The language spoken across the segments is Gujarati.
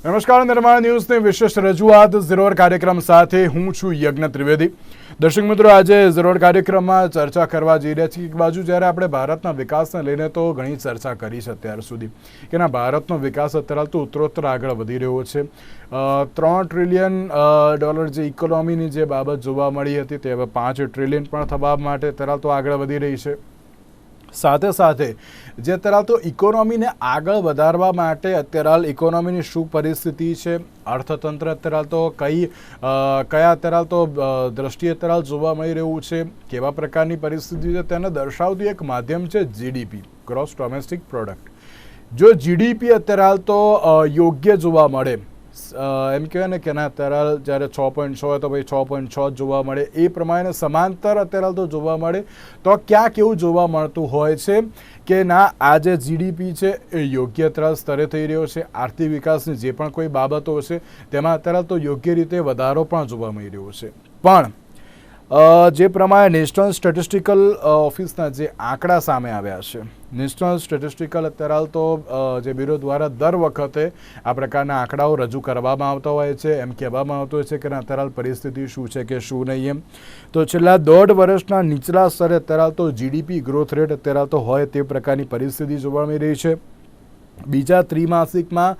નમસ્કાર, નિર્માણ ન્યૂઝની વિશેષ રજૂઆત ઝીરોર કાર્યક્રમ સાથે હું છું યજ્ઞ ત્રિવેદી. દર્શક મિત્રો, આજે ઝીરોર કાર્યક્રમમાં ચર્ચા કરવા જઈ રહ્યા છીએ. એક બાજુ જ્યારે આપણે ભારતના વિકાસને લઈને તો ઘણી ચર્ચા કરી છે અત્યાર સુધી કે ના, ભારતનો વિકાસ અત્યારે તો ઉત્તરોત્તર આગળ વધી રહ્યો છે. ત્રણ ટ્રિલિયન ડોલર જે ઇકોનોમીની જે બાબત જોવા મળી હતી, તે હવે પાંચ ટ્રિલિયન પણ થવા માટે અત્યારે તો આગળ વધી રહી છે. સાથે સાથે જે અત્યારે તો ઇકોનોમીને આગળ વધારવા માટે અત્યારે હાલ ઇકોનોમીની શું પરિસ્થિતિ છે, અર્થતંત્ર અત્યારે તો કઈ કયા અત્યારે તો દ્રષ્ટિ અત્યારે જોવા મળી રહ્યું છે, કેવા પ્રકારની પરિસ્થિતિ છે, તેને દર્શાવતું એક માધ્યમ છે જીડીપી ગ્રોસ ડોમેસ્ટિક પ્રોડક્ટ જો જીડીપી અત્યારે હાલ તો યોગ્ય જોવા મળે એમ કહેવાય ને કે ના, અત્યારે જ્યારે છ પોઈન્ટ છ હોય તો ભાઈ છ પોઈન્ટ છ જોવા મળે. એ પ્રમાણે સમાંતર અત્યારે તો જોવા મળે. તો ક્યાંક એવું જોવા મળતું હોય છે કે ના આ જે જીડીપી છે એ યોગ્ય સ્તરે થઈ રહ્યો છે. આર્થિક વિકાસની જે પણ કોઈ બાબતો છે તેમાં અત્યારે તો યોગ્ય રીતે વધારો પણ જોવા મળી રહ્યો છે. પણ જે પ્રમાણે નેશનલ સ્ટેટિસ્ટિકલ ઓફિસના જે આંકડા સામે આવ્યા છે. નેશનલ સ્ટેટિસ્ટિકલ અત્યારે હાલ તો જે બ્યુરો દ્વારા દર વખતે આ પ્રકારના આંકડાઓ રજૂ કરવામાં આવતા હોય છે, એમ કહેવામાં આવતું હોય છે કે અત્યારે હાલ પરિસ્થિતિ શું છે કે શું નહીં એમ. તો છેલ્લા દોઢ વર્ષના નીચલા સ્તરે અત્યારે હાલ તો જીડીપી ગ્રોથ રેટ અત્યારે હાલ તો હોય તે પ્રકારની પરિસ્થિતિ જોવા મળી રહી છે. બીજા ત્રિમાસિકમાં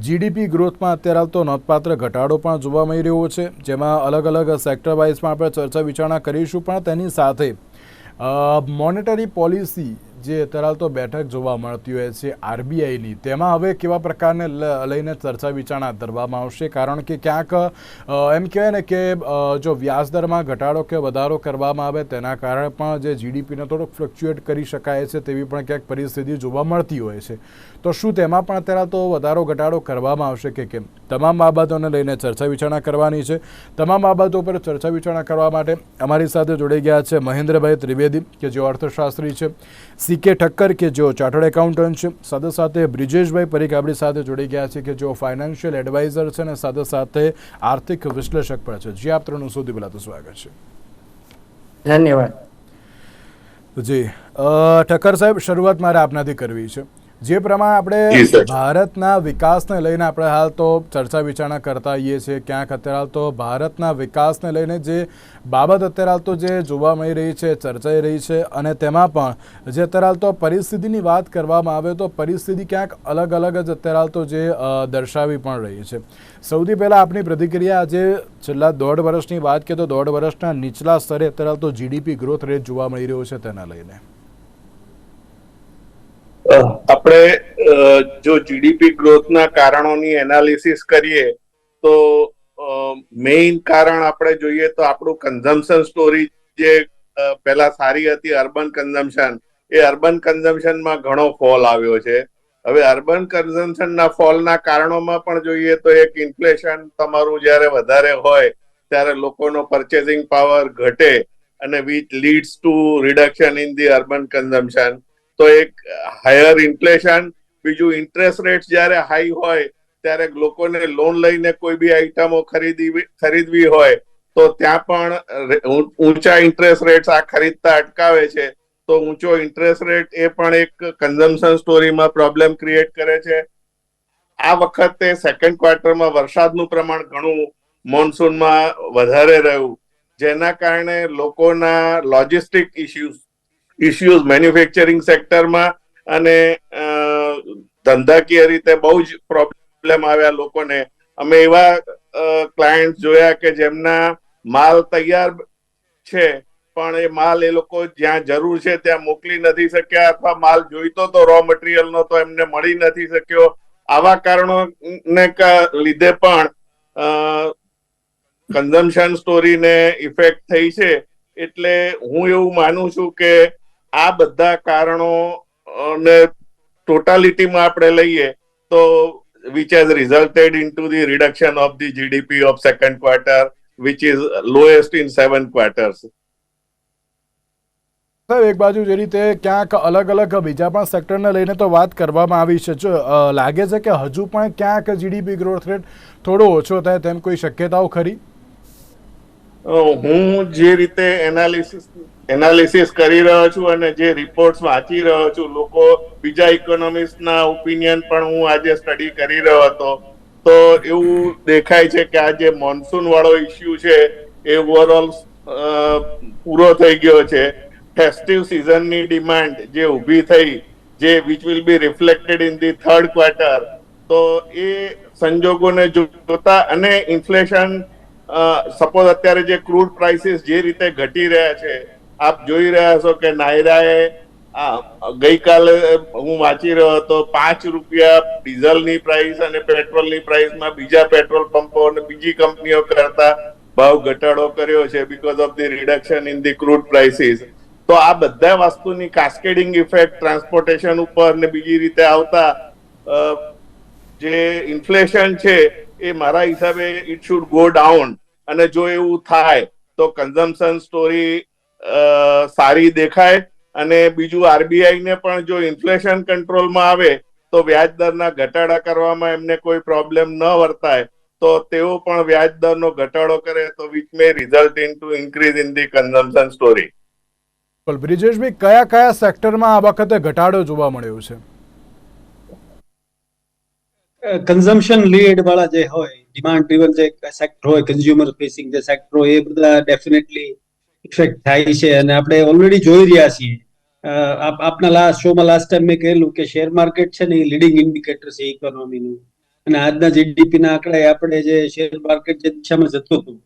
જીડીપી ગ્રોથમાં અત્યારે આવતો નોંધપાત્ર ઘટાડો પણ જોવા મળી રહ્યો છે, જેમાં અલગ અલગ સેક્ટર વાઇઝમાં આપણે ચર્ચા વિચારણા કરીશું, પણ તેની સાથે મોનેટરી પોલિસી જે અત્યારે હાલ તો બેઠક જોવા મળતી હોય છે આરબીઆઈની, તેમાં હવે કેવા પ્રકારને લઈને ચર્ચા વિચારણા ધરવામાં આવશે? કારણ કે ક્યાંક એમ કહેવાય ને કે જો વ્યાજદરમાં ઘટાડો કે વધારો કરવામાં આવે તેના કારણે પણ જે જીડીપીને થોડોક ફ્લક્ચ્યુએટ કરી શકાય છે તેવી પણ ક્યાંક પરિસ્થિતિ જોવા મળતી હોય છે. તો શું તેમાં પણ અત્યારે તો વધારો ઘટાડો કરવામાં આવશે કે કેમ? તમામ બાબતોને લઈને ચર્ચા વિચારણા કરવાની છે. તમામ બાબતો પર ચર્ચા વિચારણા કરવા માટે અમારી સાથે જોડાઈ ગયા છે મહેન્દ્રભાઈ ત્રિવેદી કે જેઓ અર્થશાસ્ત્રી છે. સી કે ઠક્કર કે જેઓ ચાર્ટર્ડ એકાઉન્ટન્ટ છે. સાથે સાથે બ્રિજેશભાઈ પરીખ આપણી સાથે જોડાઈ ગયા છે કે જેઓ ફાઇનાન્શિયલ એડવાઇઝર છે અને સાથે સાથે આર્થિક વિશ્લેષક પણ છે. જે આપ ત્રણનું સૌથી પહેલાં તો સ્વાગત છે. ધન્યવાદ. જી ઠક્કર સાહેબ શરૂઆત મારે આપનાથી કરવી છે. જે પ્રમાણે આપણે ભારતના વિકાસને લઈને આપણે હાલ તો ચર્ચા વિચારણા કરતા આવીએ છીએ. ક્યાંક અત્યારે હાલ તો ભારતના વિકાસને લઈને જે બાબત અત્યારે હાલ તો જે જોવા મળી રહી છે ચર્ચાઈ રહી છે અને તેમાં પણ જે અત્યારે હાલ તો પરિસ્થિતિની વાત કરવામાં આવે તો પરિસ્થિતિ ક્યાંક અલગ અલગ જ અત્યારે હાલ તો જે દર્શાવી પણ રહી છે. સૌથી પહેલાં આપની પ્રતિક્રિયા આજે છેલ્લા દોઢ વર્ષની વાત કરીએ તો દોઢ વર્ષના નીચલા સ્તરે અત્યારે હાલ તો જીડીપી ગ્રોથ રેટ જોવા મળી રહ્યો છે તેના લઈને. આપણે જો જીડીપી ગ્રોથના કારણોની એનાલિસિસ કરીએ, તો મેઇન કારણ આપણે જોઈએ તો આપણું કન્ઝમ્પશન સ્ટોરી જે પહેલા સારી હતી અર્બન કન્ઝમ્પશન એ અર્બન કન્ઝમ્પશનમાં ઘણો ફોલ આવ્યો છે. હવે અર્બન કન્ઝમ્પશનના ફોલના કારણોમાં પણ જોઈએ તો એક ઇન્ફ્લેશન તમારું જ્યારે વધારે હોય, ત્યારે લોકોનો પરચેસિંગ પાવર ઘટે અને which leads to reduction in the urban consumption તો એક હાયર ઇન્ફ્લેશન બીજું ઇન્ટરેસ્ટ રેટ જ્યારે હાઈ હોય, ત્યારે લોકોને લોન લઈને કોઈ બી આઈટમો ખરીદવી ખરીદવી હોય, તો ત્યાં પણ ઊંચા ઇન્ટરેસ્ટ રેટ આ ખરીદતા અટકાવે છે. તો ઊંચો ઇન્ટરેસ્ટ રેટ એ પણ એક કન્ઝમ્પશન સ્ટોરીમાં પ્રોબ્લેમ ક્રિએટ કરે છે. આ વખતે સેકન્ડ ક્વાર્ટરમાં વરસાદનું પ્રમાણ ઘણું મોન્સૂનમાં વધારે રહ્યું. જેના કારણે લોકોના લોજિસ્ટિક ઇસ્યુઝ ઇસ્યુઝ મેન્યુફેક્ચરિંગ સેક્ટરમાં અને ધંધાકીય રીતે બહુ જ પ્રોબ્લેમ આવ્યા લોકોને. અમે એવા ક્લાયન્ટ જોયા કે જેમના માલ તૈયાર છે, પણ એ માલ એ લોકો જ્યાં જરૂર છે ત્યાં મોકલી નથી શક્યા અથવા માલ જોઈતો તો રો મટીરિયલ નો તો એમને મળી નથી શક્યો. આવા કારણોને લીધે પણ કન્ઝમ્પશન સ્ટોરીને ઇફેક્ટ થઈ છે. એટલે હું એવું માનું છું કે આ બધા કારણો ને ટોટાલિટીમાં આપણે લઈએ તો which has resulted into the reduction of the GDP of second quarter, which is lowest in seven quarters. સાહેબ એક બાજુ જે રીતે ક્યાંક અલગ અલગ બીજા પણ સેક્ટરને લઈને તો વાત કરવામાં આવી છે લાગે છે કે હજુ પણ ક્યાંક જીડીપી ગ્રોથ રેટ થોડો ઓછો થાય તેમ કોઈ શક્યતાઓ ખરી હું જે રીતે એનાલિસિસ એનાલિસિસ કરી રહ્યો છું અને જે રિપોર્ટ્સ વાંચી રહ્યો છું, લોકો બીજા ઇકોનોમિસ્ટના ઓપિનિયન પણ હું આજે સ્ટડી કરી રહ્યો હતો. તો એવું દેખાય છે કે આ જે મોન્સૂન વાળો ઇસ્યુ છે, એ ઓવરઓલ પૂરો થઈ ગયો છે. ફેસ્ટિવ સિઝનની ડિમાન્ડ જે ઊભી થઈ, જે which will be reflected in the third quarter તો એ સંજોગોને જોતા અને ઇન્ફ્લેશન સપોઝ અત્યારે જે ક્રૂડ પ્રાઇસીસ જે રીતે ઘટી રહ્યા છે આપ જોઈ રહ્યા છો કે નાયરાએ ગઈકાલે હું વાંચી રહ્યો હતો, પાંચ રૂપિયા ડીઝલની પ્રાઇસ અને પેટ્રોલની પ્રાઇસમાં બીજા પેટ્રોલ પંપો અને બીજી કંપનીઓ કરતા ભાવ ઘટાડો કર્યો છે because of the reduction in the crude prices તો આ બધા વસ્તુની કાસ્કેડિંગ ઇફેક્ટ ટ્રાન્સપોર્ટેશન ઉપર ને બીજી રીતે આવતા જે ઇન્ફ્લેશન છે એ મારા હિસાબે ઇટ શુડ ગો ડાઉન અને જો એવું થાય, તો કન્ઝમ્પશન સ્ટોરી સારી દેખાય અને બીજું આરબીઆઈ ને પણ જો ઇન્ફ્લેશન કંટ્રોલમાં આવે તો વ્યાજ દરના ઘટાડા કરવામાં એમને કોઈ પ્રોબ્લેમ ન વર્તાય. તો તેઓ પણ વ્યાજ દરનો ઘટાડો કરે તો which may result in to increase in the consumption story Brijeshbhai કયા કયા સેક્ટરમાં આ વખતે ઘટાડો જોવા મળ્યો છે? કન્ઝમ્પશન લીડ વાળા જે હોય ડિમાન્ડ ડ્રીવન જે સેક્ટર હોય કન્ઝ્યુમર ફેસિંગ જે સેક્ટર હોય એ બધા ડેફિનેટલી ઇફેક્ટ થાય છે અને આપણે ઓલરેડી જોઈ રહ્યા છીએ. આપ, આપના લાસ્ટ શોમાં લાસ્ટ ટાઈમ મેં કહેલું કે શેર માર્કેટ છે ને એ લીડિંગ ઇન્ડિકેટર છે ઇકોનોમીનું અને આજના જીડીપી ના આંકડા આપણે જે શેર માર્કેટ જે દિશામાં જતું હતું,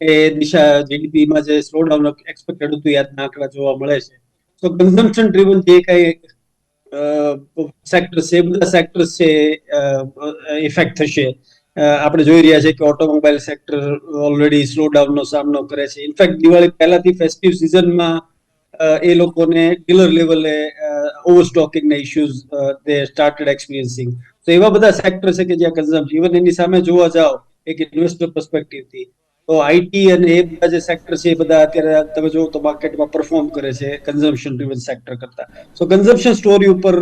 એ દિશા જીડીપી માં જે સ્લો ડાઉન એક્સપેક્ટેડ હતું આજના આંકડા જોવા મળે છે. તો કન્ઝમ્પશન ડ્રીવન જે કઈ સેક્ટર છે, બધા સેક્ટર્સ છે ઇફેક્ટ થશે. આપણે જોઈ રહ્યા છે કે automobile sector already slow down નો સામનો કરે છે. ઇનફેક્ટ દિવાળી પહેલાથી ફેસ્ટિવ સિઝનમાં એ લોકોને ડીલર લેવલે ઓવરસ્ટોકિંગ ના ઇશ્યુઝ તે સ્ટાર્ટેડ એક્સપિરિયન્સિંગ તો એવા બધા સેક્ટર છે કે જ્યાં કન્ઝમ્પશન ઇવન એની સામે જોવા જાઓ, એક ઇન્વેસ્ટર પર્સપેક્ટિવથી, તો આઈટી અને એ બધા જે સેક્ટર છે એ બધા અત્યારે તમે જોવો તો માર્કેટમાં પરફોર્મ કરે છે કન્ઝમ્પશન ડ્રિવન સેક્ટર કરતા. સો કન્ઝમ્પશન સ્ટોરી ઉપર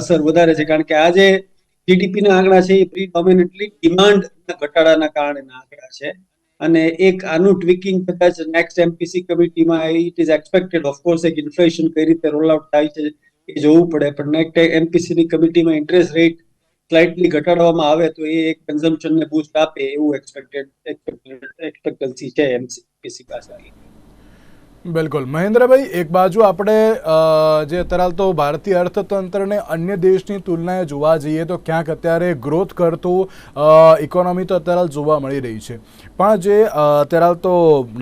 અસર વધારે છે. કારણ કે આ જે જીડીપી ના આંકડા છે એ પ્રી ડોમિનેટલી ડિમાન્ડ ઘટાડાના કારણે આંકડા છે. અને એક આનું ટ્વિકિંગ કદાચ next MPC કમિટીમાં it is expected of course એક ઇન્ફ્લેશન કઈ રીતે રોલ આઉટ થાય છે એ જોવું પડે. પણ નેક્સ્ટ એમપીસી ની કમિટીમાં ઇન્ટરેસ્ટ રેટ સ્લાઇટલી ઘટાડવામાં આવે તો એ એક કન્ઝમ્પશન ને બૂસ્ટ આપે એવું એક્સપેક્ટેડ એક્સપેક્ટન્સી છે એમપીસી પાસેથી બિલકુલ. મહેન્દ્રભાઈ, એક બાજુ આપણે જે અત્યારે તો ભારતીય અર્થતંત્રને અન્ય દેશની તુલનાએ જોવા જઈએ તો ક્યાંક અત્યારે ગ્રોથ કરતું ઇકોનોમી તો અત્યારે જોવા મળી રહી છે. પણ જે અત્યારે તો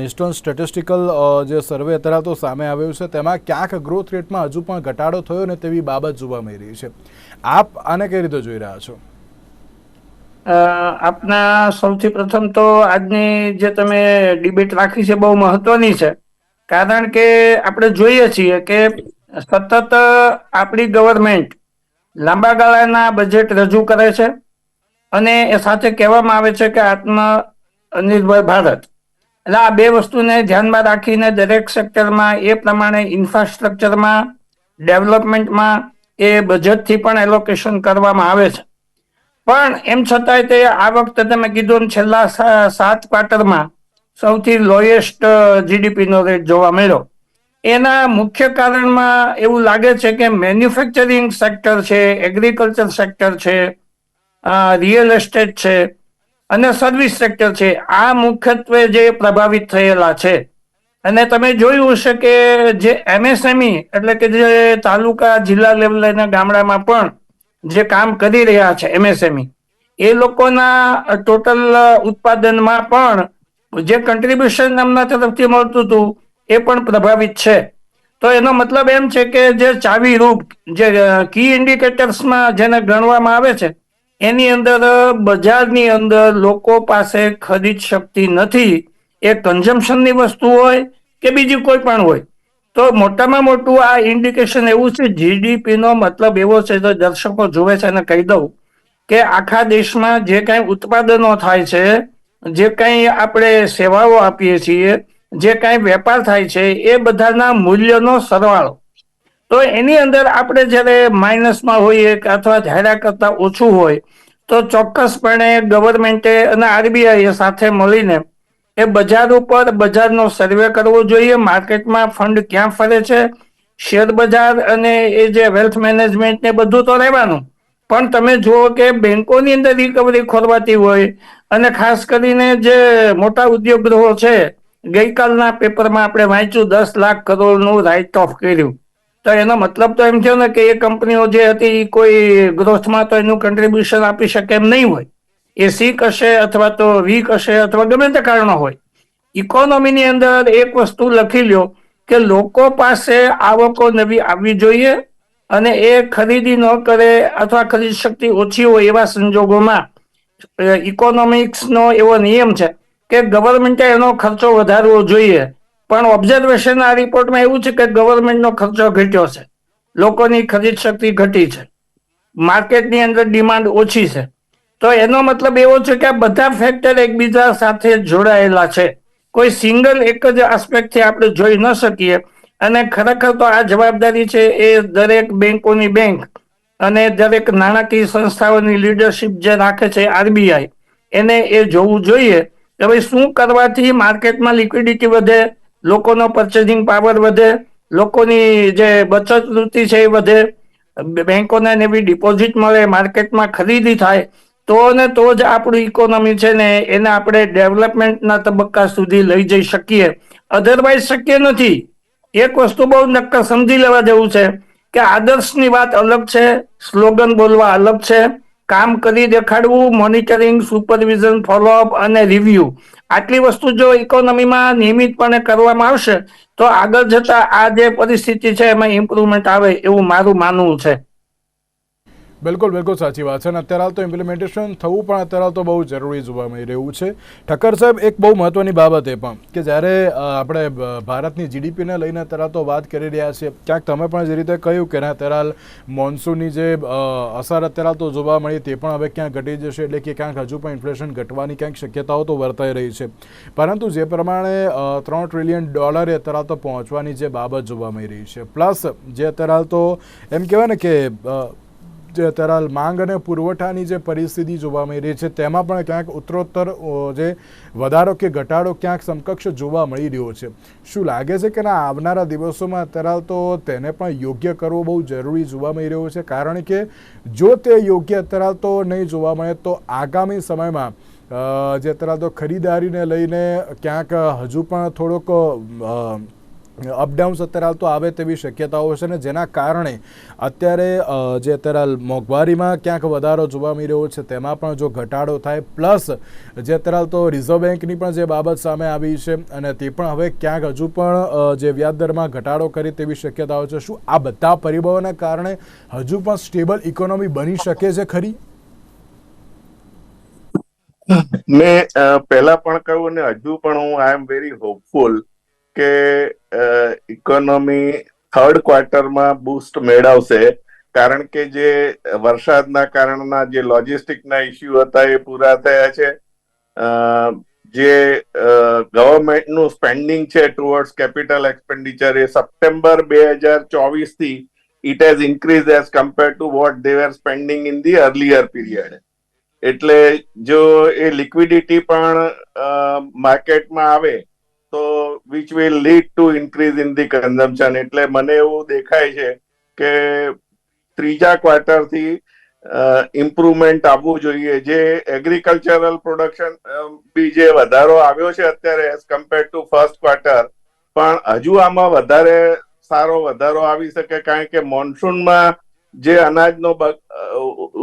નેશનલ સ્ટેટિસ્ટિકલ જે સર્વે અત્યારે તો સામે આવ્યું છે, તેમાં ક્યાંક ગ્રોથ રેટમાં હજુ પણ ઘટાડો થયો ને તેવી બાબત જોવા મળી રહી છે. આપ આને કઈ રીતે જોઈ રહ્યા છો? આપના સૌથી પ્રથમ તો આજની જે તમે ડિબેટ રાખી છે, બહુ મહત્વની છે. કારણ કે આપણે જોઈએ છીએ કે સતત આપણી ગવર્મેન્ટ લાંબા ગાળાના બજેટ રજૂ કરે છે અને એ સાથે કહેવામાં આવે છે કે આત્મનિર્ભર ભારત. એટલે આ બે વસ્તુને ધ્યાનમાં રાખીને દરેક સેક્ટરમાં એ પ્રમાણે ઇન્ફ્રાસ્ટ્રક્ચરમાં ડેવલપમેન્ટમાં એ બજેટથી પણ એલોકેશન કરવામાં આવે છે. પણ એમ છતાંય તે આ વખતે તમે કીધું છેલ્લા સાત ક્વાર્ટરમાં સૌથી લોએસ્ટ જીડીપીનો રેટ જોવા મળ્યો. એના મુખ્ય કારણમાં એવું લાગે છે કે મેન્યુફેક્ચરિંગ સેક્ટર છે એગ્રીકલ્ચર સેક્ટર છે રિયલ એસ્ટેટ છે અને સર્વિસ સેક્ટર છે, આ મુખ્યત્વે જે પ્રભાવિત થયેલા છે. અને તમે જોયું હશે કે જે એમએસએમઈ એટલે કે જે તાલુકા જિલ્લા લેવલના ગામડામાં પણ જે કામ કરી રહ્યા છે એમએસએમઈ એ લોકોના ટોટલ ઉત્પાદનમાં પણ જે કન્ટ્રીબ્યુશન એમના તરફથી મળતું હતું, એ પણ પ્રભાવિત છે. તો એનો મતલબ એમ છે કે જે ચાવી રૂપ, જે કી ઇન્ડિકેટર્સમાં જેને ગણવામાં આવે છે, એની અંદર બજારની અંદર લોકો પાસે ખરીદ શક્તિ નથી. એ કન્ઝમ્પશનની વસ્તુ હોય કે બીજી કોઈ પણ હોય. તો મોટામાં મોટું આ ઇન્ડિકેશન એવું છે જીડીપીનો મતલબ એવો છે તો દર્શકો જોવે છે અને કહી દઉં, કે આખા દેશમાં જે કાંઈ ઉત્પાદનો થાય છે જે કાંઈ આપણે સેવાઓ આપીએ છીએ, જે કાંઈ વેપાર થાય છે, એ બધાના મૂલ્યનો સરવાળો. તો એની અંદર આપણે જ્યારે માઇનસમાં હોઈએ કે અથવા ધાર્યા કરતા ઓછું હોય, તો ચોક્કસપણે ગવર્મેન્ટે અને આરબીઆઈ સાથે મળીને એ બજાર ઉપર બજારનો સર્વે કરવો જોઈએ, માર્કેટમાં ફંડ ક્યાં ફરે છે, શેર બજાર અને એ જે વેલ્થ મેનેજમેન્ટ ને બધું તો રહેવાનું. પણ તમે જુઓ કે બેંકોની અંદર રિકવરી ખોરવાતી હોય અને ખાસ કરીને જે મોટા ઉદ્યોગ ગૃહો છે, ગઈકાલના પેપરમાં આપણે વાંચ્યું, દસ લાખ કરોડનું રાઇટ ઓફ કર્યું. તો એનો મતલબ તો એમ થયો ને કે એ કંપનીઓ જે હતી એ કોઈ ગ્રોથમાં તો એનું કન્ટ્રીબ્યુશન આપી શકે એમ નહીં હોય. એ સીક હશે અથવા તો વીક હશે અથવા ગમે તે કારણો હોય. ઇકોનોમીની અંદર એક વસ્તુ લખી લ્યો કે લોકો પાસે આવકો નવી આવવી જોઈએ અને એ ખરીદી ન કરે અથવા ખરીદ શક્તિ ઓછી હોય એવા સંજોગોમાં ઇકોનોમિક્સનો એવો નિયમ છે કે ગવર્મેન્ટે એનો ખર્ચો વધારવો જોઈએ. પણ ઓબ્ઝર્વેશન આ રિપોર્ટમાં એવું છે કે ગવર્મેન્ટનો ખર્ચો ઘટ્યો છે. લોકોની ખરીદ શક્તિ ઘટી છે. માર્કેટની અંદર ડિમાન્ડ ઓછી છે. તો એનો મતલબ એવો છે કે બધા ફેક્ટર એકબીજા સાથે જોડાયેલા છે. કોઈ સિંગલ એક જ આસ્પેક્ટથી આપણે જોઈ ન શકીએ. અને ખરેખર તો આ જવાબદારી છે એ દરેક બેંકોની બેંક અને દરેક નાણાકીય સંસ્થાઓની લીડરશિપ જે રાખે છે આરબીઆઈ, એને એ જોવું જોઈએ કે ભાઈ શું કરવાથી માર્કેટમાં લિક્વિડિટી વધે, લોકોનો પર્ચેસિંગ પાવર વધે, લોકોની જે બચત વૃત્તિ છે એ વધે, બેંકોને એવી ડિપોઝિટ મળે, માર્કેટમાં ખરીદી થાય, તો ને તો જ આપણું ઇકોનોમી છે ને એને આપણે ડેવલપમેન્ટના તબક્કા સુધી લઈ જઈ શકીએ. અધરવાઇઝ શક્ય નથી. એક વસ્તુ બહુ નક્કર સમજી લેવા જેવું છે કે આદર્શની વાત અલગ છે, સ્લોગન બોલવા અલગ છે, કામ કરી દેખાડવું, મોનિટરિંગ, સુપરવિઝન, ફોલોઅપ અને રિવ્યુ. આટલી વસ્તુ જો ઇકોનોમીમાં નિયમિતપણે કરવામાં આવશે, તો આગળ જતા આ જે પરિસ્થિતિ છે એમાં ઇમ્પ્રુવમેન્ટ આવે એવું મારું માનવું છે. બિલકુલ બિલકુલ સાચી વાત છે. અને અત્યારે હાલ તો ઇમ્પ્લિમેન્ટેશન થવું પણ અત્યારે હાલ તો બહુ જરૂરી જોવા મળી રહ્યું છે. ઠક્કર સાહેબ, એક બહુ મહત્વની બાબત એ પણ કે જ્યારે આપણે ભારતની જીડીપીને લઈને અત્યારે તો વાત કરી રહ્યા છીએ, ક્યાંક તમે પણ જે રીતે કહ્યું કે અત્યારે હાલ મોન્સૂનની જે અસર અત્યારે તો જોવા મળી તે પણ હવે ક્યાંક ઘટી જશે એટલે કે ક્યાંક હજુ પણ ઇન્ફ્લેશન ઘટવાની ક્યાંક શક્યતાઓ તો વર્તાઈ રહી છે. પરંતુ જે પ્રમાણે ત્રણ ટ્રિલિયન ડોલરે અત્યારે તો પહોંચવાની જે બાબત જોવા મળી રહી છે. પ્લસ જે અત્યારે હાલ તો એમ કહેવાય ને કે જે અત્યારે હાલ માંગ અને પુરવઠાની જે પરિસ્થિતિ જોવા મળી રહી છે, તેમાં પણ ક્યાંક ઉત્તરોત્તર જે વધારો કે ઘટાડો ક્યાંક સમકક્ષ જોવા મળી રહ્યો છે. શું લાગે છે કે ના આવનારા દિવસોમાં અત્યારે તો તેને પણ યોગ્ય કરવો બહુ જરૂરી જોવા મળી રહ્યો છે? કારણ કે જો તે યોગ્ય અત્યારે તો નહીં જોવા મળે, તો આગામી સમયમાં જે અત્યારે તો ખરીદારીને લઈને ક્યાંક હજુ પણ થોડોક અપડાઉન્સ અત્યારે હાલ તો આવે તેવી શક્યતાઓ છે ને જેના કારણે અત્યારે જે અત્યારે હાલ મોંઘવારીમાં ક્યાંક વધારો જોવા મળી રહ્યો છે તેમાં પણ જો ઘટાડો થાય, પ્લસ જે અત્યારે હાલ તો રિઝર્વ બેંકની પણ જે બાબત સામે આવી છે અને તે પણ હવે ક્યાંક હજુ પણ જે વ્યાજ દરમાં ઘટાડો કરે તેવી શક્યતાઓ છે. શું આ બધા પરિબળોના કારણે હજુ પણ સ્ટેબલ ઇકોનોમી બની શકે છે ખરી? મેં પહેલા પણ કહ્યું અને હજુ પણ હું આઈ એમ વેરી હોપફુલ કે ઇકોનોમી થર્ડ ક્વાર્ટરમાં બૂસ્ટ મેળવશે. કારણ કે જે વરસાદના કારણના જે લોજિસ્ટિકના ઇસ્યુ હતા એ પૂરા થયા છે. જે ગવર્મેન્ટનું સ્પેન્ડિંગ છે ટુવર્ડ્સ કેપિટલ એક્સપેન્ડિચર એ સપ્ટેમ્બર બે હજાર ચોવીસથી it has increase as compare to what they are spending in the earlier period એટલે જો એ લિક્વિડિટી પણ માર્કેટમાં આવે તો which will lead to increase in the consumption એટલે મને એવું દેખાય છે કે ત્રીજા ક્વાર્ટરથી ઇમ્પ્રુવમેન્ટ આવવું જોઈએ. જે એગ્રીકલ્ચરલ પ્રોડક્શન બી જે વધારો આવ્યો છે અત્યારે as compare to first quarter પણ હજુ આમાં વધારે સારો વધારો આવી શકે કારણ કે મોન્સૂનમાં જે અનાજનો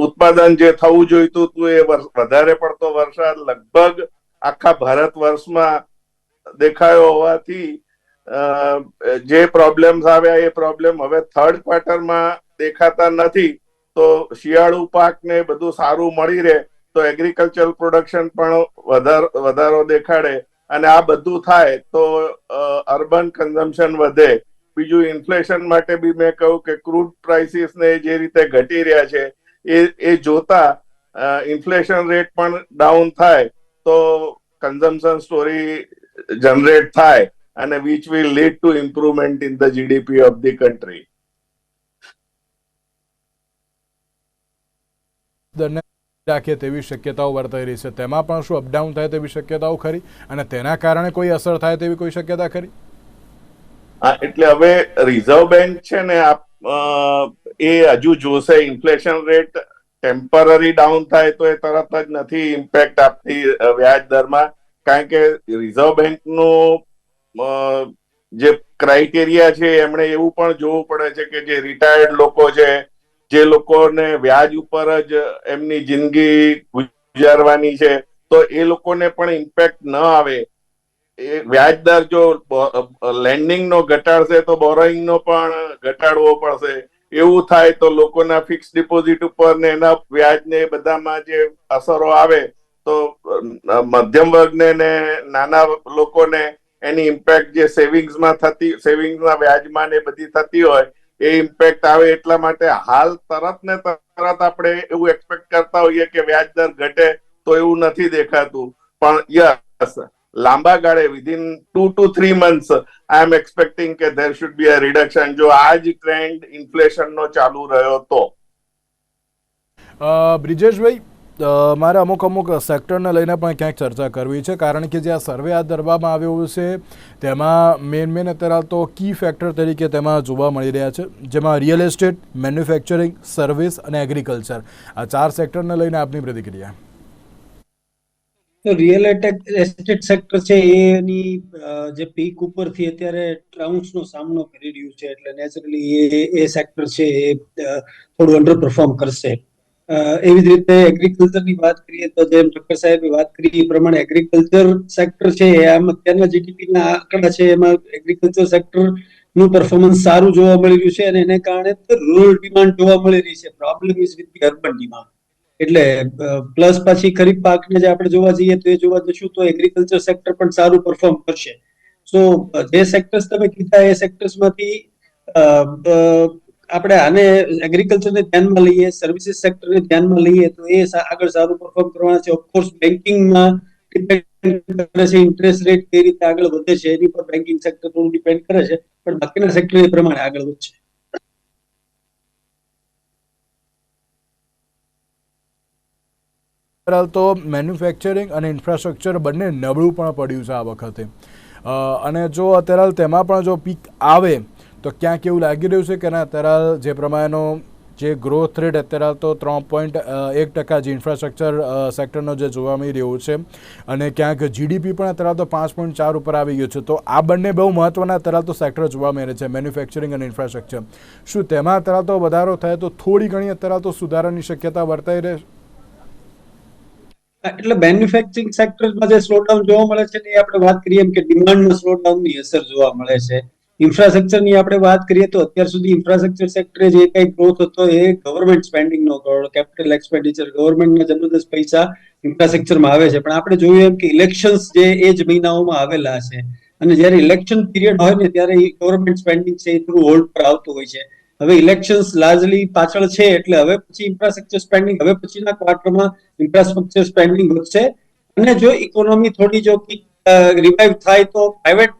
ઉત્પાદન જે થવું જોઈતું હતું એ વધારે પડતો વરસાદ લગભગ આખા ભારત વર્ષમાં દેખાયો હોવાથી જે પ્રોબ્લેમ્સ આવ્યા એ પ્રોબ્લેમ હવે થર્ડ ક્વાર્ટરમાં દેખાતા નથી. તો શિયાળુ પાક ને બધું સારું મળી રહે તો એગ્રીકલ્ચર પ્રોડક્શન પણ વધારો દેખાડે. અને આ બધું થાય તો અર્બન કન્ઝમ્પશન વધે. બીજું ઇન્ફ્લેશન માટે બી મેં કહ્યું કે ક્રૂડ પ્રાઇસીસ ને જે રીતે ઘટી રહ્યા છે, એ એ જોતા ઇન્ફ્લેશન રેટ પણ ડાઉન થાય. તો કન્ઝમ્પશન સ્ટોરી જનરેટ થાય અને which will lead to improvement in the GDP of the country રાખીએ તેવી શક્યતાઓ વર્તાઈ રહી છે. તેમાં પણ શું અપડાઉન થાય તેવી શક્યતાઓ ખરી? અને તેના કારણે કોઈ અસર થાય તેવી કોઈ શક્યતા ખરી? હા એટલે હવે રિઝર્વ બેંક છે ને એ હજુ જોશે ઇન્ફ્લેશન રેટ ટેમ્પરરી ડાઉન થાય તો એ તરત જ નથી ઇમ્પેક્ટ આપતી વ્યાજ દરમાં. કારણ કે રિઝર્વ બેંકનું જે ક્રાઇટેરિયા છે, એમણે એવું પણ જોવું પડે છે કે જે રિટાયર્ડ લોકો છે, જે લોકોને વ્યાજ ઉપર જ એમની જિંદગી ગુજારવાની છે, તો એ લોકોને પણ ઇમ્પેક્ટ ન આવે. એ વ્યાજ દર જો લેન્ડિંગ નો ઘટાડશે, તો બોરોઈંગ નો પણ ઘટાડવો પડશે. એવું થાય તો લોકોના ફિક્સ ડિપોઝિટ ઉપર ને એના વ્યાજ ને બધામાં જે અસરો આવે તો મધ્યમ વર્ગને ને નાના લોકોને એની ઇમ્પેક્ટ જે સેવિંગ્સમાં થતી સેવિંગ્સના વ્યાજમાં ને બધી થતી હોય, એ ઇમ્પેક્ટ આવે એટલા માટે હાલ તરત ને તરત આપણે એવું એક્સપેક્ટ કરતા હોઈએ કે વ્યાજ દર ઘટે તો એવું નથી દેખાતું. પણ યસ, લાંબા ગાળે within two to three months I am expecting કે there should be a reduction જો આ જ ટ્રેન્ડ ઇન્ફ્લેશનનો ચાલુ રહ્યો તો. બ્રિજેશભાઈ મારે અમુક અમુક સેક્ટરને લઈને પણ ક્યાંક ચર્ચા કરવી છે. કારણ કે જે આ સર્વે હાથ ધરવામાં આવ્યો છે, તેમાં મેન મેન અત્યારે તો કી ફેક્ટર તરીકે તેમાં જોવા મળી રહ્યા છે, જેમાં રિયલ એસ્ટેટ મેન્યુફેક્ચરિંગ સર્વિસ અને એગ્રીકલ્ચર આ ચાર સેક્ટરને લઈને આપની પ્રતિક્રિયા. તો રિયલ એસ્ટેટ સેક્ટર છે, એની જે પીક ઉપરથી અત્યારે ટ્રાઉન્સનો સામનો કરી રહ્યું છે, એટલે નેચરલી એ એ સેક્ટર છે, એ થોડું અંડર પરફોર્મ કરશે. એવી જ રીતે એગ્રીકલ્ચરની વાત કરીએ તો જેમ ઠક્કર સાહેબે વાત કરી એ પ્રમાણે એગ્રીકલ્ચર સેક્ટર છે આમ અત્યારના જીડીપીના આંકડા છે એમાં એગ્રીકલ્ચર સેક્ટરનું પરફોર્મન્સ સારું જોવા મળી રહ્યું છે અને એને કારણે રૂરલ ડિમાન્ડ જોવા મળી રહી છે. Problem is with urban demand એટલે પ્લસ પછી ખરીફ પાકને જે આપણે જોવા જઈએ તો એ જોવા જશું તો એગ્રીકલ્ચર સેક્ટર પણ સારું પરફોર્મ કરશે. સો જે સેક્ટર્સ તમે કીધા એ સેક્ટર્સમાંથી આપણે આને એગ્રીકલ્ચરને ધ્યાનમાં લઈએ સર્વિસીસ સેક્ટરને ધ્યાનમાં લઈએ, તો એ આગળ સારું પરફોર્મ કરવાના છે. ઓફકોર્સ બેન્કિંગમાં ડિપેન્ડ કરે છે ઇન્ટરેસ્ટ રેટ કઈ રીતે આગળ વધે છે, એની પર બેન્કિંગ સેક્ટર થોડું ડિપેન્ડ કરે છે, પણ બાકીના સેક્ટર એ પ્રમાણે આગળ વધશે તો મેન્યુફેક્ચરિંગ અને ઇન્ફ્રાસ્ટ્રક્ચર બંને નબળું પણ પડ્યું છે આ વખતે. અને જો અત્યારે તેમાં પણ જો પીક આવે તો ક્યાંક એવું લાગી રહ્યું છે કે ના, અત્યારે જે પ્રમાણેનો જે ગ્રોથ રેટ અત્યારે તો ત્રણ પોઈન્ટ એક ટકા જે ઇન્ફ્રાસ્ટ્રક્ચર સેક્ટરનો જે જોવા મળી રહ્યો છે અને ક્યાંક જીડીપી પણ અત્યારે તો પાંચ પોઈન્ટ ચાર ઉપર આવી ગયું છે. તો આ બંને બહુ મહત્વના અત્યારે તો સેક્ટર જોવા મળે છે મેન્યુફેક્ચરિંગ અને ઇન્ફ્રાસ્ટ્રક્ચર શું તેમાં અત્યારે તો વધારો થાય તો થોડી ઘણી અત્યારે તો સુધારાની શક્યતા વર્તાઈ રહે? એટલે મેન્યુફેક્ચરિંગ સેક્ટરમાં જે સ્લોડાઉન જોવા મળે છે એ આપણે વાત કરીએ એમ કે ડિમાન્ડમાં સ્લોડાઉનની અસર જોવા મળે છે. ઇન્ફ્રાસ્ટ્રક્ચરની આપણે વાત કરીએ તો અત્યાર સુધી ઇન્ફ્રાસ્ટ્રક્ચર સેક્ટરે જે કઈ ગ્રોથ હતો એ ગવર્મેન્ટ સ્પેન્ડિંગનો કેપિટલ એક્સપેન્ડિચર ગવર્મેન્ટના જબરદસ્ત પૈસા ઇન્ફ્રાસ્ટ્રક્ચરમાં આવે છે. પણ આપણે જોયું એમ કે ઇલેક્શન્સ જે એ જ મહિનાઓમાં આવેલા છે. અને જ્યારે ઇલેક્શન પીરિયડ હોય ને ત્યારે ગવર્મેન્ટ સ્પેન્ડિંગ છે એ થોડું હોલ્ડ પર આવતું હોય છે. હવે ઇલેક્શન્સ લાર્જલી પાછળ છે એટલે હવે પછી ઇન્ફ્રાસ્ટ્રક્ચર સ્પેન્ડિંગ હવે પછીના ક્વાર્ટરમાં ઇન્ફ્રાસ્ટ્રક્ચર સ્પેન્ડિંગ વધશે. અને જો ઇકોનોમી થોડી જો રિવાઇવ થાય તો પ્રાઇવેટ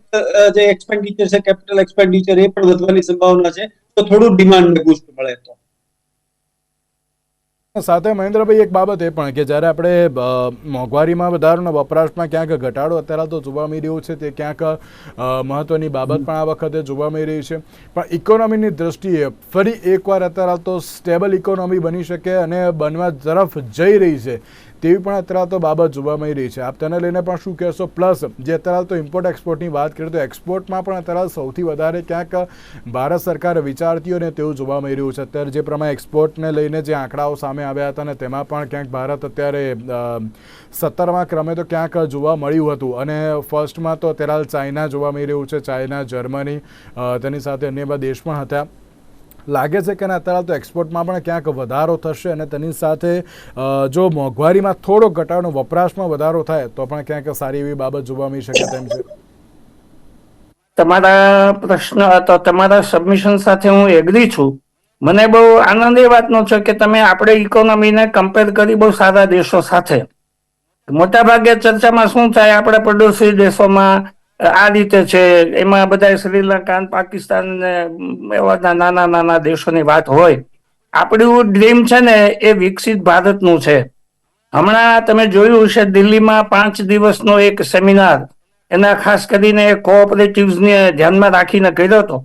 જે એક્સપેન્ડિચર છે કેપિટલ એક્સપેન્ડિચર એ પણ વધવાની સંભાવના છે. તો થોડું ડિમાન્ડને બૂસ્ટ મળે તો. સાથે મહેન્દ્રભાઈ એક બાબત એ પણ કે જ્યારે આપણે મોંઘવારીમાં વધારો વપરાશમાં ક્યાંક ઘટાડો, અત્યારે તો જોવા મળી રહ્યો છે, તે ક્યાંક મહત્વની બાબત પણ આ વખતે જોવા મળી રહી છે. પણ ઇકોનોમીની દ્રષ્ટિએ ફરી એકવાર અત્યારે તો સ્ટેબલ ઇકોનોમી બની શકે અને બનવા તરફ જઈ રહી છે. તેવી પણ અત્યારે તો બાબત જોવા મળી રહી છે. આપ તેને લઈને પણ શું કહેશો? પ્લસ, જે અત્યારે તો ઇમ્પોર્ટ એક્સપોર્ટની વાત કરીએ તો એક્સપોર્ટમાં પણ અત્યારે સૌથી વધારે ક્યાંક ભારત સરકાર વિચારતી હોય ને તેવું જોવા મળી રહ્યું છે. અત્યારે જે પ્રમાણે એક્સપોર્ટને લઈને જે આંકડાઓ સામે આવ્યા હતા ને તેમાં પણ ક્યાંક ભારત અત્યારે સત્તરમાં ક્રમે તો ક્યાંક જોવા મળ્યું હતું. અને ફર્સ્ટમાં તો અત્યારે ચાઇના જોવા મળી રહ્યું છે. ચાઇના, જર્મની તેની સાથે અન્ય બધા દેશ પણ હતા. લાગે છે કે અત્યારે તો એક્સપોર્ટમાં પણ ક્યાંક વધારો થશે અને તેની સાથે જો મોંઘવારીમાં થોડો ઘટાડો વપરાશમાં વધારો થાય, તો પણ ક્યાંક સારી એવી બાબત જોવા મળી શકે તેમ છે. તમારા પ્રશ્ન તમારા સબમિશન સાથે હું એગ્રી છું. મને બહુ આનંદ એ વાતનો છે કે તમે આપણે ઇકોનોમીને કમ્પેર કરી બહુ સારા દેશો સાથે. મોટા ભાગે ચર્ચામાં શું થાય, આપણે પડોશી દેશોમાં આ રીતે છે. એમાં બધા શ્રીલંકા પાકિસ્તાન એવા નાના નાના દેશોની વાત હોય. આપણું ડ્રીમ છે ને એ વિકસિત ભારતનું છે. હમણાં તમે જોયું હશે દિલ્હીમાં પાંચ દિવસનો એક સેમિનાર એના ખાસ કરીને કોઓપરેટિવ્સને ધ્યાનમાં રાખીને કર્યો હતો.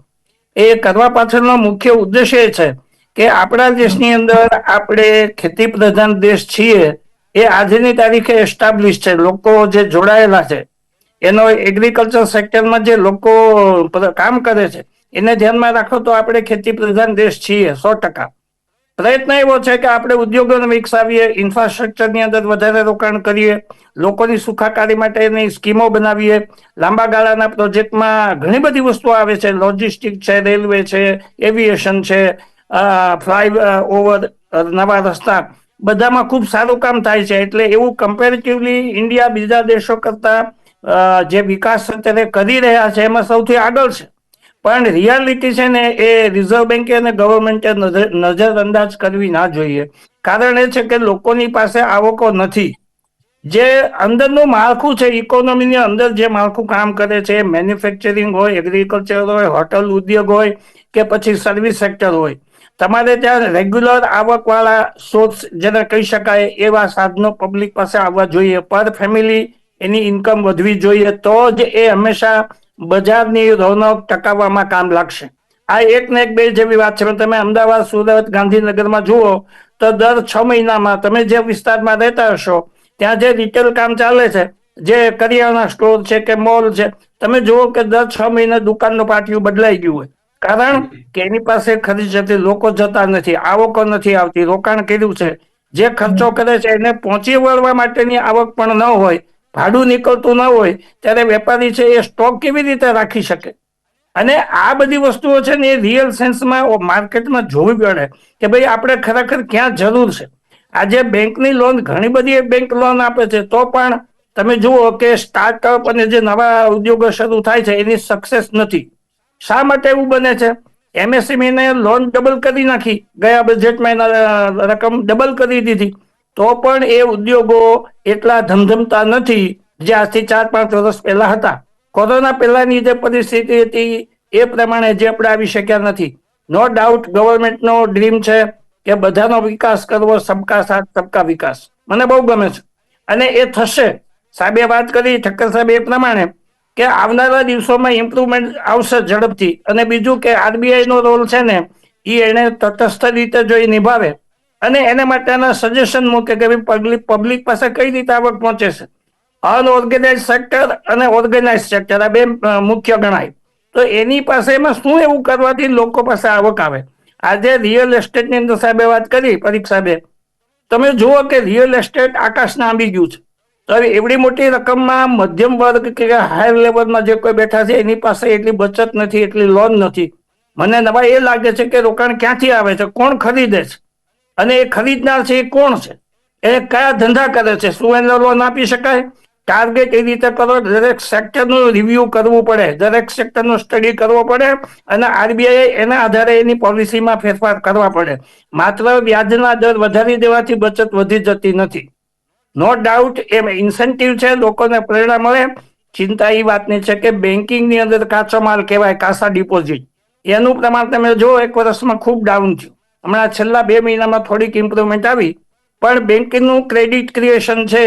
એ કરવા પાછળનો મુખ્ય ઉદ્દેશ્ય એ છે કે આપણા દેશની અંદર આપણે ખેતી પ્રધાન દેશ છીએ. એ આજની તારીખે એસ્ટાબ્લિશ છે. લોકો જે જોડાયેલા છે એનો એગ્રીકલ્ચર સેક્ટરમાં જે લોકો કામ કરે છે, એને ધ્યાનમાં રાખો તો આપણે ખેતી પ્રધાન દેશ છીએ, સો ટકા. પ્રયત્ન એવો છે કે આપણે ઉદ્યોગોને વિકસાવીએ ઇન્ફ્રાસ્ટ્રક્ચરની અંદર વધારે રોકાણ કરીએ, લોકોની સુખાકારી માટેની સ્કીમો બનાવીએ. લાંબા ગાળાના પ્રોજેક્ટમાં ઘણી બધી વસ્તુઓ આવે છે લોજિસ્ટિક છે રેલવે છે એવિએશન છે ફ્લાય ઓવર નવા રસ્તા. બધામાં ખૂબ સારું કામ થાય છે, એટલે એવું કમ્પેરેટિવલી ઇન્ડિયા બીજા દેશો કરતા જે વિકાસ અત્યારે કરી રહ્યા છે, એમાં સૌથી આગળ છે. પણ રિયાલિટી છે ને, એ રિઝર્વ બેન્કે અને ગવર્મેન્ટે નજર, નજરઅંદાજ કરવી ના જોઈએ. કારણ એ છે કે લોકોની પાસે આવકો નથી. જે અંદરનું માળખું છે ઇકોનોમીની અંદર જે માળખું કામ કરે છે મેન્યુફેક્ચરિંગ હોય એગ્રીકલ્ચર હોય હોટલ ઉદ્યોગ હોય, કે પછી સર્વિસ સેક્ટર હોય. તમારે ત્યાં રેગ્યુલર આવકવાળા સોર્સ જેને કહી શકાય, એવા સાધનો પબ્લિક પાસે આવવા જોઈએ. પર ફેમિલી એની ઇન્કમ વધવી જોઈએ તો જ એ હંમેશા બજારની રોનક ટકાવવામાં કામ લાગશે. આ એક ને એક બે જેવી વાત છે. તમે અમદાવાદ, સુરત, ગાંધીનગરમાં જુઓ તો દર છ મહિનામાં તમે જે વિસ્તારમાં રહેતા હશો, ત્યાં જે રિટેલ કામ ચાલે છે, જે કરિયાણા સ્ટોર છે કે મોલ છે, તમે જુઓ કે દર છ મહિને દુકાનનું પાટિયું બદલાઈ ગયું હોય. કારણ કે એની પાસે ખરીદ જતી લોકો જતા નથી, આવકો નથી આવતી, રોકાણ કર્યું છે. જે ખર્ચો કરે છે એને પહોંચી વળવા માટેની આવક પણ ન હોય ભાડું નીકળતું ન હોય, ત્યારે વેપારી છે એ સ્ટોક કેવી રીતે રાખી શકે? અને આ બધી વસ્તુઓ છે ને એ રિયલ સેન્સમાં માર્કેટમાં જોવી પડે કે ભાઈ આપણે ખરેખર ક્યાં જરૂર છે. આજે બેંકની લોન ઘણી બધી બેંક લોન આપે છે, તો પણ તમે જુઓ કે સ્ટાર્ટઅપ અને જે નવા ઉદ્યોગો શરૂ થાય છે, એની સક્સેસ નથી. શા માટે એવું બને છે? એમએસએમઈને લોન ડબલ કરી નાખી, ગયા બજેટમાં એના રકમ ડબલ કરી દીધી. તો પણ એ ઉદ્યોગો એટલા ધમધમતા નથી જે આજથી ચાર પાંચ વર્ષ પહેલા હતા. કોરોના પહેલાની જે પરિસ્થિતિ હતી એ પ્રમાણે જે આપણે આવી શક્યા નથી. નો ડાઉટ ગવર્મેન્ટનો ડ્રીમ છે કે બધાનો વિકાસ કરવો, સબકા સાથ, સબકા વિકાસ. મને બહુ ગમે છે. અને એ થશે. સાહેબે વાત કરી, ઠક્કર સાહેબ એ પ્રમાણે કે આવનારા દિવસોમાં ઇમ્પ્રુવમેન્ટ આવશે ઝડપથી. અને બીજું કે આરબીઆઈ નો રોલ છે ને એ એને તટસ્થ રીતે જો એ નિભાવે. અને એના માટેના સજેશન મૂકે કે પબ્લિક પબ્લિક પાસે કઈ રીતે આવક પહોંચે છે? અનઓર્ગેનાઇઝ સેક્ટર અને ઓર્ગેનાઇઝ સેક્ટર આ બે મુખ્ય ગણાય. તો એની પાસે એમાં શું એવું કરવાથી લોકો પાસે આવક આવે? આજે રિયલ એસ્ટેટની અંદર સાહેબે વાત કરી પરીક્ષા સાહેબે. તમે જુઓ કે રિયલ એસ્ટેટ આકાશને આંબી ગયું છે. તો હવે એવડી મોટી રકમમાં મધ્યમ વર્ગ કે હાયર લેવલમાં જે કોઈ બેઠા છે, એની પાસે એટલી બચત નથી, એટલી લોન નથી. મને નવા એ લાગે છે કે રોકાણ ક્યાંથી આવે છે? કોણ ખરીદે છે? અને એ ખરીદનાર છે એ કોણ છે? એ કયા ધંધા કરે છે? શું એને લોન આપી શકાય? ટાર્ગેટ એ રીતે કરો, દરેક સેક્ટરનું રિવ્યુ કરવું પડે. દરેક સેક્ટરનો સ્ટડી કરવો પડે અને આરબીઆઈ એના આધારે એની પોલિસીમાં ફેરફાર કરવા પડે. માત્ર વ્યાજના દર વધારી દેવાથી બચત વધી જતી નથી. નો ડાઉટ એમ ઇન્સેન્ટિવ છે, લોકોને પ્રેરણા મળે. ચિંતા એ વાતની છે કે બેન્કિંગની અંદર કાચો માલ કહેવાય, કાસા ડિપોઝિટ એનું પ્રમાણ તમે જો એક વર્ષમાં ખૂબ ડાઉન થયું. હમણાં છેલ્લા બે મહિનામાં થોડીક ઇમ્પ્રુવમેન્ટ આવી, પણ બેન્કનું ક્રેડિટ ક્રિએશન છે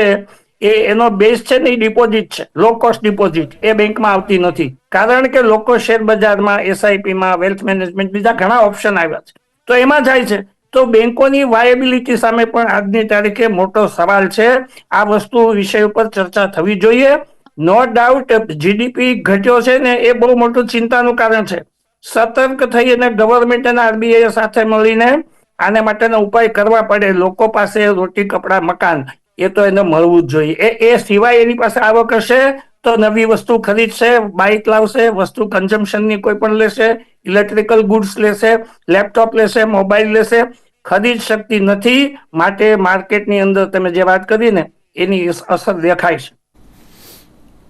એ એનો બેઝ છે ને ડિપોઝિટ છે લો કોસ્ટ ડિપોઝિટ એ બેંકમાં આવતી નથી. કારણ કે લોકો શેર બજારમાં એસઆઈપીમાં વેલ્થ મેનેજમેન્ટ બીજા ઘણા ઓપ્શન આવ્યા છે. તો એમાં જાય છે. તો બેંકોની વાયેબિલિટી સામે પણ આજની તારીખે મોટો સવાલ છે. આ વસ્તુ વિષય ઉપર ચર્ચા થવી જોઈએ. નો ડાઉટ જીડીપી ઘટ્યો છે ને એ બહુ મોટું ચિંતાનું કારણ છે. સતર્ક થઈ અને ગવર્મેન્ટ અને આરબીઆઈ સાથે મળીને આને માટેનો ઉપાય કરવા પડે. લોકો પાસે રોટી, કપડાં, મકાન, એ તો એને મળવું જ જોઈએ. એ એ સિવાય એની પાસે આવક હશે તો નવી વસ્તુ ખરીદશે બાઇક લાવશે, વસ્તુ કન્ઝમ્પશનની કોઈ પણ લેશે ઇલેક્ટ્રિકલ ગુડ્સ લેશે લેપટોપ લેશે મોબાઈલ લેશે, ખરીદ શકતી નથી. માટે માર્કેટની અંદર તમે જે વાત કરી ને એની અસર દેખાય છે.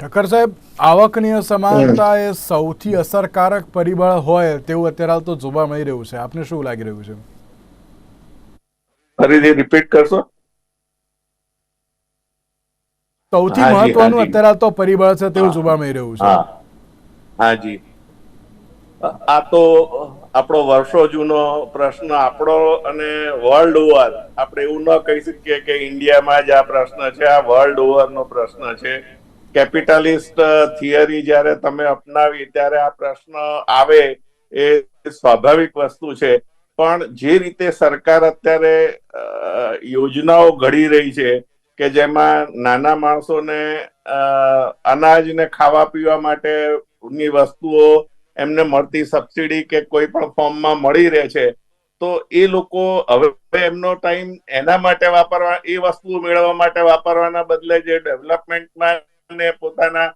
ઠક્કર સાહેબ આવકની અસમાનતા એ સૌથી અસરકારક પરિબળ હોય તેવું અત્યારે હાલ તો જોવા મળી રહ્યું છે. આપને શું લાગી રહ્યું છે? ફરીથી રિપીટ કરશો? સૌથી મહત્વનું અત્યારે હાલ તો પરિબળ છે તેવું. જોવા મળી રહ્યું છે. હાજી આ તો આપણો વર્ષો જૂનો પ્રશ્ન આપણો અને વર્લ્ડ ઓવર આપણે એવું ન કહી શકીએ કે ઇન્ડિયામાં જ આ પ્રશ્ન છે આ વર્લ્ડ ઓવરનો પ્રશ્ન છે. કેપિટાલિસ્ટ થિયરી જ્યારે તમે અપનાવી, ત્યારે આ પ્રશ્ન આવે એ સ્વાભાવિક વસ્તુ છે. પણ જે રીતે સરકાર અત્યારે યોજનાઓ ઘડી રહી છે કે જેમાં નાના માણસોને અનાજને ખાવા પીવા માટેની વસ્તુઓ એમને મળતી સબસિડી કે કોઈ પણ ફોર્મમાં મળી રહે છે, તો એ લોકો હવે એમનો ટાઈમ એના માટે વાપરવા, એ વસ્તુઓ મેળવવા માટે વાપરવાના બદલે જે ડેવલપમેન્ટમાં ને પોતાના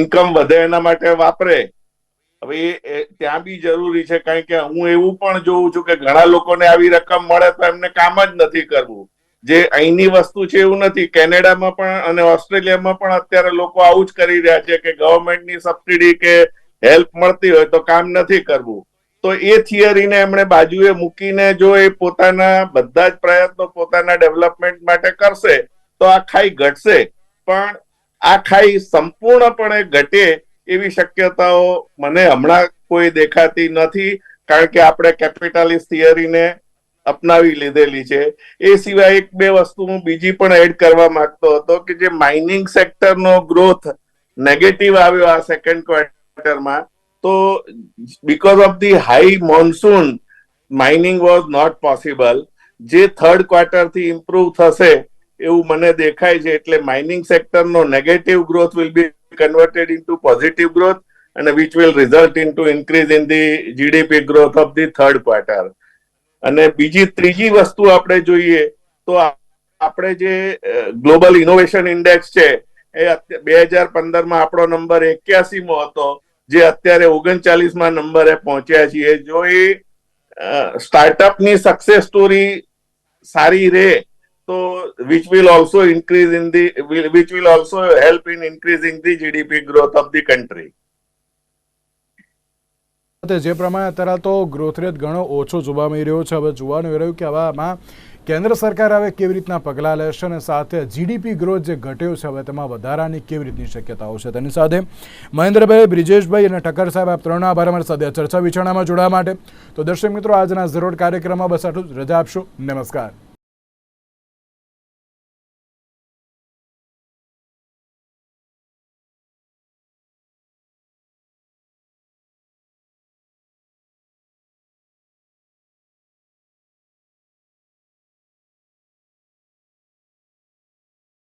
ઇન્કમ વધે એના માટે વાપરે. હવે એ ત્યાં બી જરૂરી છે કારણ કે હું એવું પણ જોઉં છું કે ઘણા લોકોને આવી રકમ મળે તો એમને કામ જ નથી કરવું. જે અહીંની વસ્તુ છે એવું નથી. કેનેડામાં પણ અને ઓસ્ટ્રેલિયામાં પણ અત્યારે લોકો આવું જ કરી રહ્યા છે કે ગવર્મેન્ટની સબસિડી કે હેલ્પ મળતી હોય તો કામ નથી કરવું. તો એ થિયરીને એમણે બાજુએ મૂકીને જો એ પોતાના બધા જ પ્રયત્નો પોતાના ડેવલપમેન્ટ માટે કરશે, તો આ ખાઈ ઘટશે. પણ આ ખાઈ સંપૂર્ણપણે ઘટે એવી શક્યતાઓ મને હમણાં કોઈ દેખાતી નથી, કારણ કે આપણે કેપિટાલિસ્ટ થિયરીને અપનાવી લીધેલી છે. એ સિવાય એક બે વસ્તુ હું બીજી પણ એડ કરવા માંગતો હતો કે જે માઇનિંગ સેક્ટરનો ગ્રોથ નેગેટિવ આવ્યો આ સેકન્ડ ક્વાર્ટરમાં તો because of the high monsoon mining was not possible જે થર્ડ ક્વાર્ટરથી ઇમ્પ્રુવ થશે એવું મને દેખાય છે એટલે mining સેક્ટરનો negative growth will be converted into positive growth અને which will result into increase in the GDP growth of the third quarter અને બીજી, ત્રીજી વસ્તુ આપણે જોઈએ તો આપણે જે ગ્લોબલ ઇનોવેશન ઇન્ડેક્સ છે, એ બે હજાર પંદરમાં આપણો નંબર એક્યાસી મો હતો, જે અત્યારે ઓગણચાલીસમાં નંબરે પહોંચ્યા છીએ. જો એ સ્ટાર્ટઅપની સક્સેસ સ્ટોરી સારી રહે તો which will also increase in the which will also help in increasing the GDP growth of the country. જે પ્રમાણે અત્યારે તો ગ્રોથ રેટ ઘણો ઓછો જોવા મળી રહ્યો છે. હવે જોવાનું એ રહ્યું કે આવામાં કેન્દ્ર સરકાર હવે કેવી રીતના પગલાં લેશે અને સાથે જીડીપી ગ્રોથ જે ઘટ્યો છે, હવે તેમાં વધારાની કેવી રીતની શક્યતાઓ છે? તેની સાથે મહેન્દ્રભાઈ બ્રિજેશભાઈ અને ઠક્કર સાહેબ, આપ ત્રણ આભાર. અમારી સાથે ચર્ચા વિચારણામાં જોડાવા માટે. તો દર્શક મિત્રો, આજના ઝરોડ કાર્યક્રમમાં બસ આટલું રજા આપશો. નમસ્કાર.